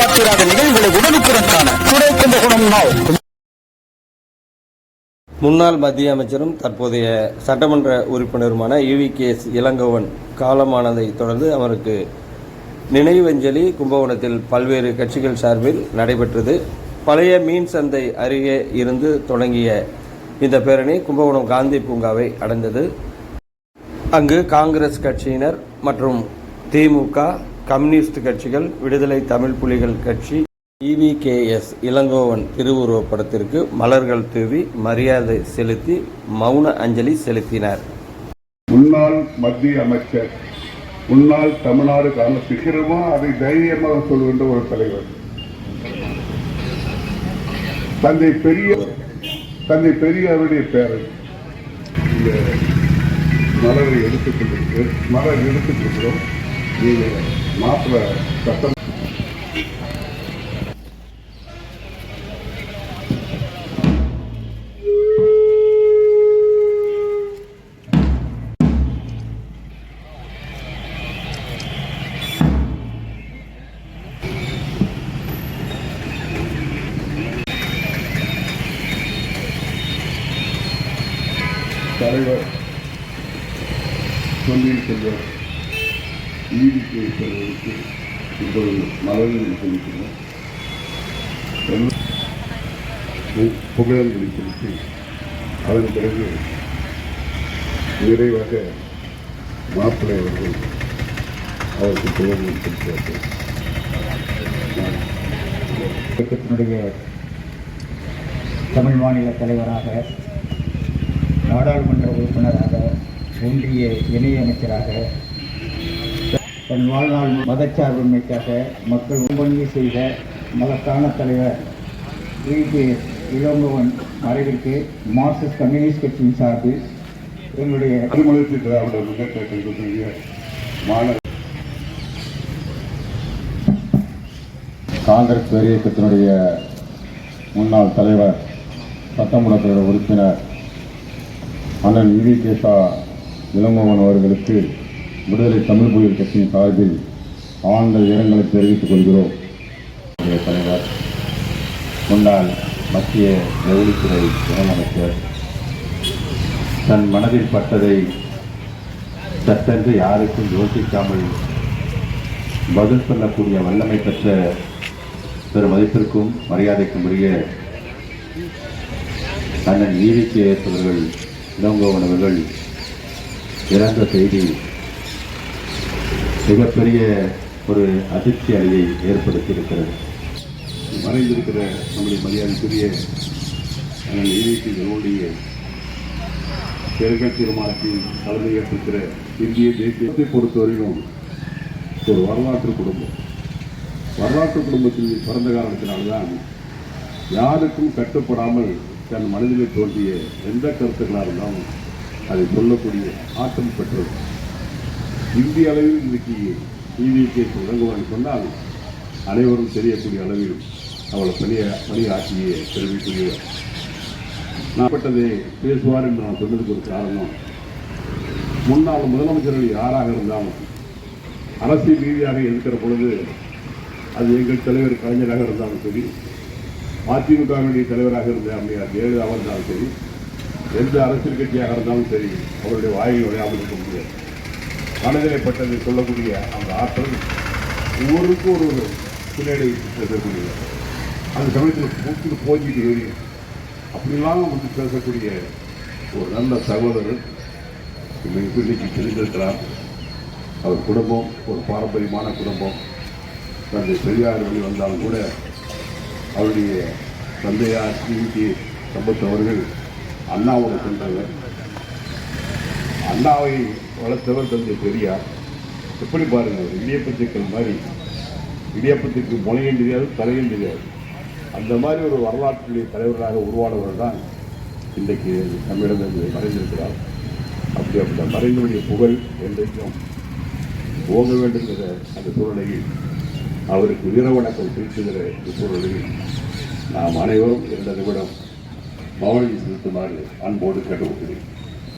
எதிர்பார்த்திராத நிகழ்வுகளை உடனுக்குடன் காண துணை கும்பகோணம் முன்னாள் மத்திய அமைச்சரும் தற்போதைய சட்டமன்ற உறுப்பினருமான யுவி கே எஸ் இளங்கோவன் காலமானதை தொடர்ந்து அவருக்கு நினைவஞ்சலி கும்பகோணத்தில் பல்வேறு கட்சிகள் சார்பில் நடைபெற்றது. பழைய மீன் சந்தை அருகே இருந்து தொடங்கிய இந்த பேரணி கும்பகோணம் காந்தி பூங்காவை அடைந்தது. அங்கு காங்கிரஸ் கட்சியினர் மற்றும் திமுக கம்யூனிஸ்ட் கட்சிகள் விடுதலை தமிழ் புலிகள் கட்சி இவிகேஎஸ் இளங்கோவன் திருவுருவப் படத்திற்கு மலர்கள் தூவி மரியாதை செலுத்தி மௌன அஞ்சலி செலுத்தினர். முன்னாள் மத்திய அமைச்சர் முன்னாள் தமிழ்நாடு காங்கிரஸ் சிகரமா அதை தைரியமாக சொல்கின்ற ஒரு தலைவர். தந்தை பெரிய தந்தை பெரியாருடைய பேரன். இந்த மலரை எடுத்துக்கொண்டிருக்கு மலர் எடுத்துக்கொள்கிறோம் நீங்கள் மாப்பிள்ள சட்டம் தலைவர் சொல்லில் செல்வர் ஈடிக்கை இப்பொழுது மலர்களை செலுத்தினோம் புகழல்களை செலுத்தி அதன் பிறகு நிறைவாக மாப்பிள்ளை அவர்கள் அவருக்கு புகழலை செலுத்துவார்கள் இயக்கத்தினுடைய தமிழ் மாநில தலைவராக நாடாளுமன்ற உறுப்பினராக ஒன்றிய இணையமைச்சராக தன் வாழ்நாள் மதச்சார்பின்மைக்காக மக்கள் முன்பணியை செய்த மகத்தான தலைவர் விபி இளங்கோவன் மறைவிற்கு மார்க்சிஸ்ட் கம்யூனிஸ்ட் கட்சியின் சார்பில் எங்களுடைய திருமணத்து திராவிட முன்னேற்ற கழகத்தினுடைய மாணவர். காங்கிரஸ் பேர் இயக்கத்தினுடைய முன்னாள் தலைவர் சட்டமன்ற உறுப்பினர் அண்ணன் இவி கேசா இளங்கோவன் அவர்களுக்கு விடுதலை தமிழ் புயல் கட்சியின் சார்பில் ஆழ்ந்த இரங்கலை தெரிவித்துக் கொள்கிறோம். தலைவர் முன்னாள் மத்திய ஜவுளித்துறை இணையமைச்சர் தன் மனதில் பட்டதை சட்டென்று யாருக்கும் யோசிக்காமல் பதில் சொல்லக்கூடிய வல்லமை பெற்ற பெரு மதிப்பிற்கும் மரியாதைக்கும் உரிய அண்ணன் ஈவிக்கு ஏற்பவர்கள் இளங்கோவன் அவர்கள் இறந்த செய்தி மிகப்பெரிய ஒரு அதிர்ச்சி அலையை ஏற்படுத்தி இருக்கிறது மறைந்திருக்கிற நம்முடைய மரியாதைக்குரிய அண்ணன் ஈவிக்கு நம்முடைய பெருகல் தீர்மானத்தில் தலைமையேற்றிருக்கிற இந்திய தேசியத்தை பொறுத்தவரையிலும் ஒரு வரலாற்று குடும்பம். வரலாற்று குடும்பத்தில் பிறந்த காரணத்தினால்தான் யாருக்கும் கட்டுப்படாமல் தன் மனதிலே தோன்றிய எந்த கருத்துக்களாக இருந்தாலும் அதை சொல்லக்கூடிய ஆற்றல் பெற்றது. இந்திய அளவில் இன்றைக்கு டிவிக்கே விளங்குவான் சொன்னால் அனைவரும் தெரியக்கூடிய அளவில் அவளை பணிய பணியாற்றிய தெரிவிக்கூடியவர் நான் பட்டதை பேசுவார் என்று நான் சொன்னதுக்கு ஒரு காரணம். முன்னாள் முதலமைச்சர்கள் யாராக இருந்தாலும் அரசியல் ரீதியாக இருக்கிற பொழுது அது எங்கள் தலைவர் கலைஞராக இருந்தாலும் சரி அதிமுகவினுடைய தலைவராக இருந்த அம்மையார் ஜெயலலிதாவாக இருந்தாலும் சரி எந்த அரசியல் கட்சியாக இருந்தாலும் சரி அவருடைய வாயில் விளையாமல் இருக்க முடியாது. மனதிலே பட்டதை சொல்லக்கூடிய அந்த ஆற்றல் ஒவ்வொருக்கும் ஒரு ஒரு பின்னாடி பேசக்கூடிய அந்த சமயத்தில் மூச்சு போஞ்சிட்டு தெரியும் அப்படிலாம் வந்து பேசக்கூடிய ஒரு நல்ல சகோதரர் இன்னைக்கு இன்னைக்கு தெரிந்திருக்கிறார். அவர் குடும்பம் ஒரு பாரம்பரியமான குடும்பம். தந்தை பெரியார் வழி வந்தாலும் கூட அவருடைய தந்தையார் சிவிடி சம்பத் அவர்கள் அண்ணாவோட சென்றவர். அண்ணாவை வளர்த்தவர் தந்தை பெரியார். எப்படி பாருங்கள் ஒரு இடியப்பத்திற்கள் மாதிரி. இடியப்பத்திற்கு முனையும் தெரியாது தலையும் தெரியாது. அந்த மாதிரி ஒரு வரலாற்றுடைய தலைவராக உருவானவர் தான் இன்றைக்கு நம்மிடம் மறைந்திருக்கிறார். அப்படி அப்படி மறைந்தவருடைய புகழ் என்றைக்கும் போக வேண்டுங்கிற அந்த சூழ்நிலையில் அவருக்கு வீரவணக்கம் செலுத்துகிற இந்த சூழ்நிலையில் நாம் அனைவரும் இரண்டு நிமிடம் மௌனி செலுத்துமாறு அன்போடு கேட்டுக்கொள்கிறேன்.